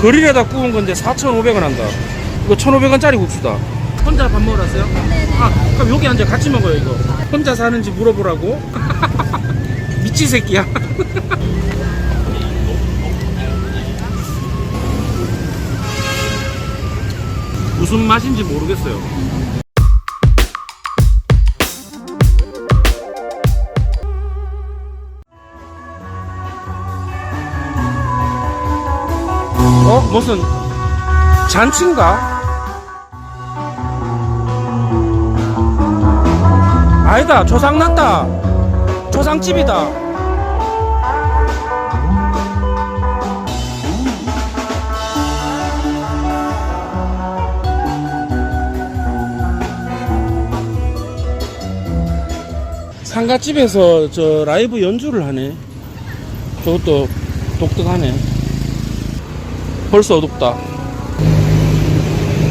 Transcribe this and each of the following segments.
그릴에다 구운 건데 4,500원 한다. 이거 1,500원짜리 국수다. 혼자 밥 먹으러 왔어요? 아, 그럼 여기 앉아 같이 먹어요, 이거. 혼자 사는지 물어보라고? 미치 새끼야. 무슨 맛인지 모르겠어요. 무슨 잔치인가? 아니다 조상 났다. 조상집이다. 상가집에서 저 라이브 연주를 하네. 저것도 독특하네 벌써 어둡다.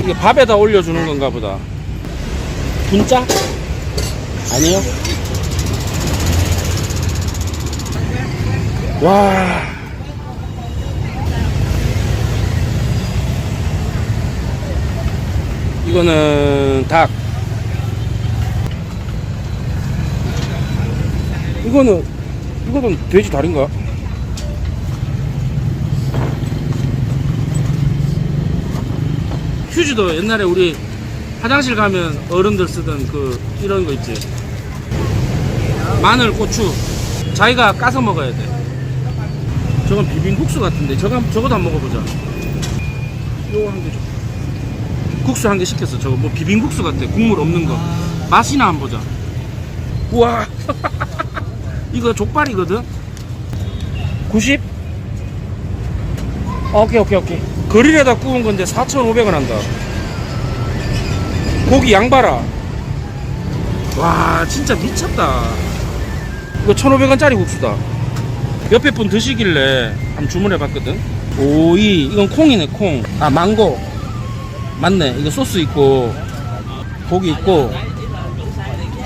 이게 밥에다 올려주는 건가 보다. 분짜? 아니요. 와. 이거는 닭. 이거는, 이거는 돼지 다리인가? 휴지도 옛날에 우리 화장실 가면 어른들 쓰던 그 이런 거 있지. 마늘 고추. 자기가 까서 먹어야 돼. 저건 비빔국수 같은데. 저거 한- 저것도 한번 먹어보자. 요거 한개 줘. 국수 한 개 시켰어 저거. 뭐 비빔국수 같아. 국물 없는 거. 맛이나 한번 보자. 우와. 이거 족발이거든? 90? 오케이 오케이 오케이. 그릴에다 구운 건데 4,500원 한다. 고기 양봐라. 와 진짜 미쳤다. 이거 1,500원짜리 국수다. 옆에 분 드시길래 한번 주문해 봤거든. 오이 이건 콩이네 콩아 망고. 맞네. 이거 소스 있고 고기 있고.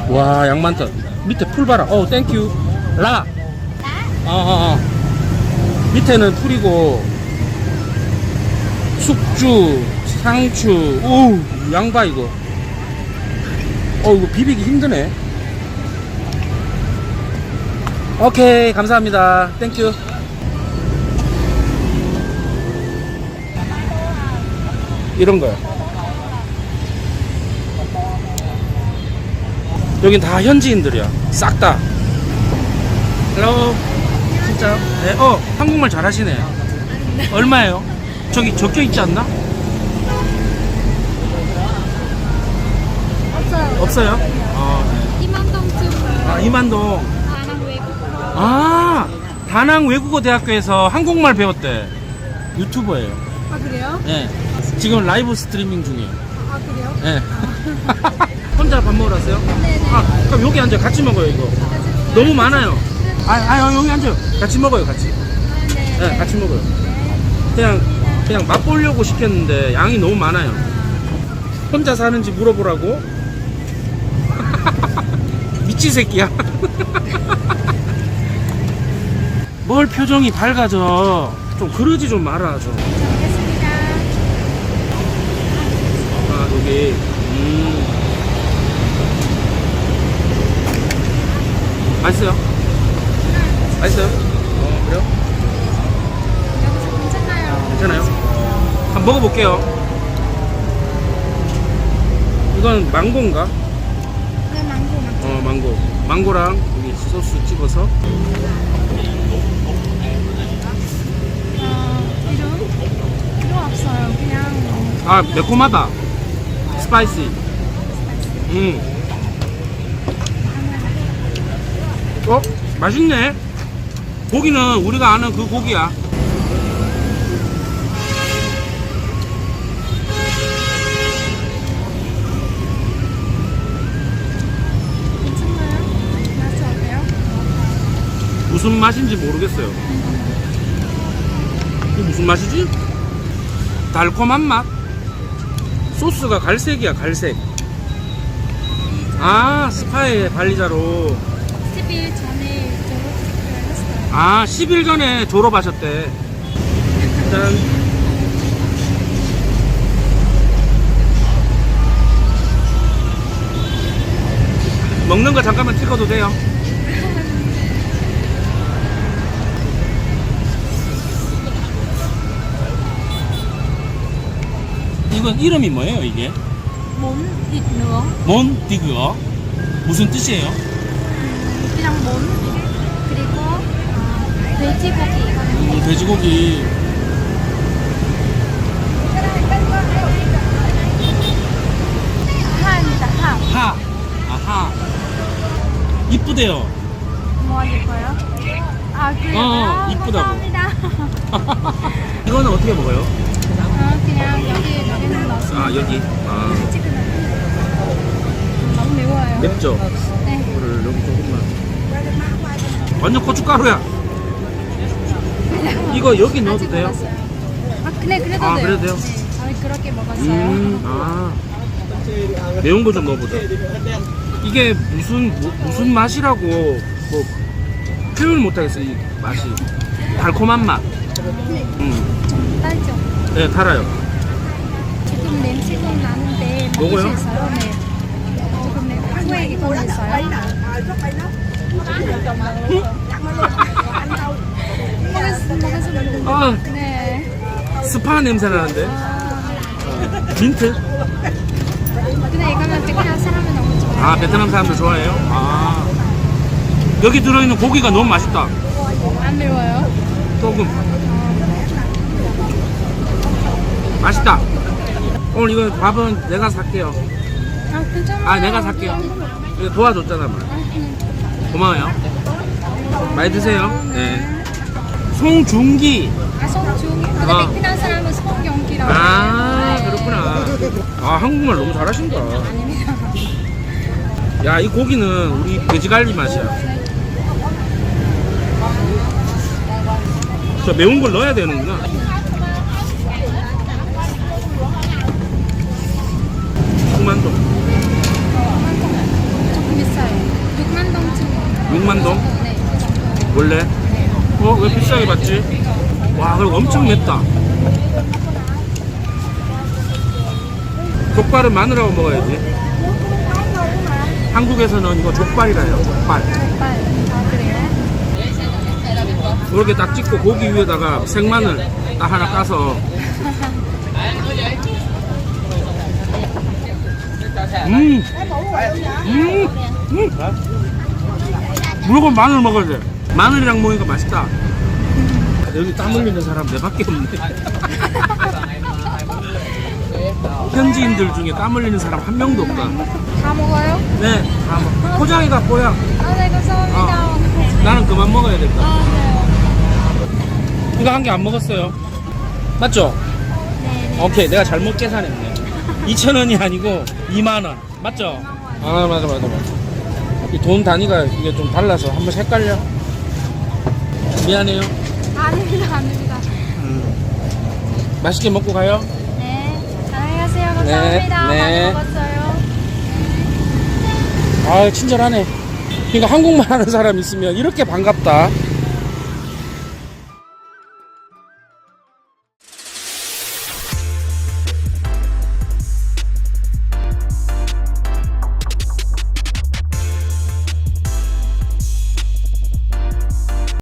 와 양 많다. 밑에 풀 봐라. 어 땡큐 라. 어어어 밑에는 풀이고 숙주, 상추, 오 양파 이거. 어 이거 비비기 힘드네. 오케이 감사합니다. 땡큐. 이런 거야. 여긴 다 현지인들이야. 싹 다. 헬로. 진짜? 네. 어 한국말 잘하시네. 얼마예요? 저기 적혀 있지 않나? 없어요. 없어요? 어. 이만동쯤 아, 이만동. 다낭 외국어. 아, 다낭 외국어 대학교에서 한국말 배웠대. 유튜버예요. 아 그래요? 예. 지금 라이브 스트리밍 중이에요. 아 그래요? 예. 혼자 밥 먹으러 왔어요? 네네. 아, 그럼 여기 앉아 같이 먹어요, 이거. 너무 많아요. 아, 아, 여기 앉아요. 같이 먹어요, 같이. 네. 예, 같이 먹어요. 그냥, 그냥 맛보려고 시켰는데 양이 너무 많아요. 혼자 사는지 물어보라고? 미치 새끼야. 뭘 표정이 밝아져. 좀 그러지 좀 마라, 좀. 아, 여기. 음. 맛있어요? 맛있어요? 어, 그래요? 괜찮아요? 한번 먹어볼게요. 이건 망고인가? 네 망고 망고. 어, 망고. 망고랑 여기 소스 찍어서. 어 이름? 이름 없어요. 그냥 아, 매콤하다. 스파이시. 음. 어? 맛있네. 고기는 우리가 아는 그 고기야. 무슨 맛인지 모르겠어요. 이게 무슨 맛이지? 달콤한 맛? 소스가 갈색이야, 갈색. 아, 스파의 관리자로. 10일 전에 졸업식을 했어요. 아, 10일 전에 졸업하셨대. 짠. 거 잠깐만 찍어도 돼요? 이건 이름이 뭐예요 이게? Bún thịt nướng 몬 디그어? 무슨 뜻이에요? 그냥 몬 그리고 어, 돼지고기 음, 돼지고기 하입니다 하 하 아하 이쁘대요 뭐 예뻐요? 아 그래요? 어, 이쁘다고. 감사합니다 이거는 어떻게 먹어요? 어, 그냥 여기 여기는 넣었어요 아 여기 아 너무 매워요 맵죠? 네 이거를 여기 조금만 완전 고춧가루야 이거 여기 넣어도 아직 돼요? 아 그래 그래도 아, 돼요 그래도 돼요? 네, 저희 그렇게 먹었어요 음, 아 매운 거 좀 넣어보자 이게 무슨 뭐- 무슨 맛이라고 뭐 표현 못하겠어 이 맛이. 달콤한 맛. 음, 딸죠. 네 달아요. 지금 냄새 좀 나는데 먹어요? 네 조금 내 후에 먹었어 아 네. 스파 냄새 나는데? 아, 민트? 근데 이거는 베트남 사람은 아 베트남 사람들 좋아해요? 아. 여기 들어있는 고기가 너무 맛있다. 안 매워요? 조금. 맛있다. 오늘 이거 밥은 내가 살게요. 아 괜찮아요. 아 내가 살게요. 이거 도와줬잖아 뭐. 고마워요. 많이 드세요. 네. 송중기. 아 송중이 근데 아. 베트남 사람은 송경기라고 아 해요. 그렇구나. 아 한국말 너무 잘하신다. 아닙니다 야 이 고기는 우리 돼지갈비 맛이야. 저 매운 걸 넣어야 되는구나. 육만동. 조금 비싸요 6만 동쯤 6만 동. 원래? 어 왜 비싸게 받지? 와 그리고 엄청 맵다. 족발은 마늘하고 먹어야지 한국에서는 이거 족발이라 해요 족발 족발. 아 그래요? 이렇게 딱 찍고 고기 위에다가 생마늘 딱 하나 까서 음, 음, 음. 무조건 마늘 먹어야 돼. 마늘이랑 먹으니까 맛있다. 여기 땀 흘리는 사람 내 밖에 없네. 현지인들 중에 땀 흘리는 사람 한 명도 없다. 다 먹어요? 네, 다 먹- 포장이 갖고야. 아네 감사합니다 나는 그만 먹어야 된다. 아 이거 한 개 안 먹었어요. 맞죠? 네. 네. 오케이, 내가 잘못 계산했네. 2,000원이 아니고 2만원. 맞죠? 아, 맞아, 맞아, 맞아. 이 돈 단위가 이게 좀 달라서 한 번씩 헷갈려. 미안해요. 아닙니다 아닙니다 맛있게 먹고 가요. 네 안녕히 가세요 감사합니다 네. 많이 먹었어요 아, 친절하네. 그러니까 한국말 하는 사람 있으면 이렇게 반갑다.